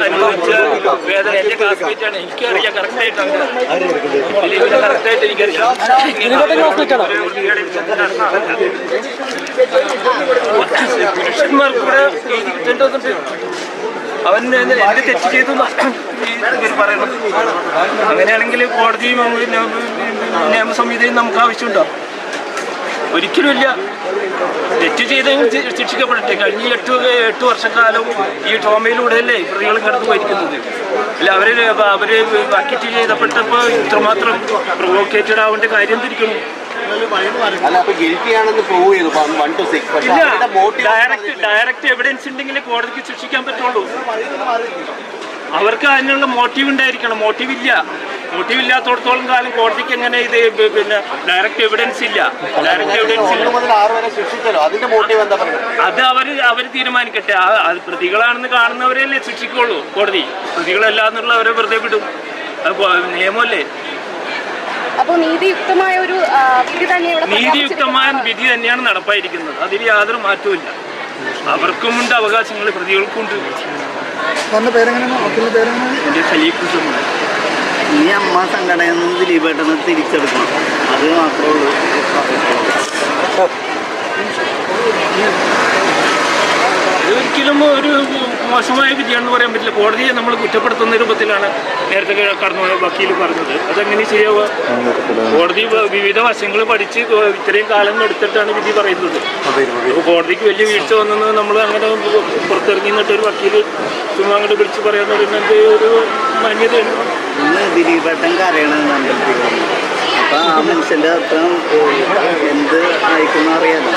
അനുഭവിച്ച വേദന എന്റെ എനിക്കറിയാം അവൻ എന്ത് തെറ്റ് ചെയ്തു പറയണം അങ്ങനെയാണെങ്കിൽ കോടതിയും നിയമസംഹിതയും നമുക്ക് ആവശ്യമുണ്ടോ ഒരിക്കലുമില്ല തെറ്റ് ശി- ശിക്ഷിക്കപ്പെടട്ടെ കഴിഞ്ഞ എട്ട് എട്ട് വർഷക്കാലം ഈ ട്രോമയിലൂടെയല്ലേ പ്രതികൾ കടന്നു പോയിരിക്കുന്നത്? അല്ല അവർ അവർ ബക്കറ്റ് ചെയ്തപ്പെട്ടപ്പോൾ ഇത്രമാത്രം പ്രൊവോക്കേറ്റഡ് ആവേണ്ട കാര്യം ഇല്ല. ഡയറക്റ്റ് ഡയറക്റ്റ് എവിഡൻസ് ഉണ്ടെങ്കിൽ കോടതിക്ക് ശിക്ഷിക്കാൻ പറ്റുള്ളൂ. അവർക്ക് അതിനുള്ള മോട്ടീവ് ഉണ്ടായിരിക്കണം. മോട്ടീവ് ഇല്ല. മോട്ടീവ് ഇല്ലാത്തടത്തോളം കാലം കോടതിക്ക് എങ്ങനെ ഇത് പിന്നെ ഡയറക്റ്റ് എവിഡൻസ് ഇല്ല. ഡയറക്റ്റ് എവിഡൻസ് അത് അവർ അവർ തീരുമാനിക്കട്ടെ. ആ- അത് പ്രതികളാണെന്ന് കാണുന്നവരെയല്ലേ ശിക്ഷിക്കുള്ളൂ കോടതി. പ്രതികളല്ല എന്നുള്ളവരെ വെറുതെ വിടും. നിയമമല്ലേ? അപ്പോൾ നീതിയുക്തമായ ഒരു വിധി തന്നെ നീതിയുക്തമായ വിധി തന്നെയാണ് നടപ്പായിരിക്കുന്നത്. അതിൽ യാതൊരു മാറ്റവും അവർക്കുമുണ്ട് അവകാശങ്ങൾ പ്രതികൾക്കുണ്ട് സാറിന്റെ പേരെങ്ങനെയാണ്? ഇനി അമ്മ സംഘടനയിൽ നിന്ന് ദിലീപേട്ടെന്ന് തിരിച്ചെടുക്കണം. അത് മാത്രമേ ഉള്ളൂ. ഒരിക്കലും ഒരു മോശമായ വിധിയാണെന്ന് പറയാൻ പറ്റില്ല. കോടതിയെ നമ്മൾ കുറ്റപ്പെടുത്തുന്ന രൂപത്തിലാണ് നേരത്തെ കടന്നു പോയ വക്കീൽ പറഞ്ഞത്. അതെങ്ങനെ ശരിയാവുക? കോടതി വിവിധ വശങ്ങൾ പഠിച്ച് ഇത്രയും കാലം എടുത്തിട്ടാണ് വിധി പറയുന്നത്. കോടതിക്ക് വലിയ വീഴ്ച വന്നെന്ന് നമ്മൾ അങ്ങനെ പുറത്തിറങ്ങി നിന്നിട്ട് ഒരു വക്കീൽ ചുമ്മാ അങ്ങോട്ട് വിളിച്ച് പറയാൻ ഒരു ഇന്ന് ദിലീപേട്ടൻ എനിക്ക് തോന്നുന്നത് അപ്പൊ ആ മനുഷ്യന്റെ അർത്ഥം എന്ത് അയക്കുന്ന അറിയാലോ.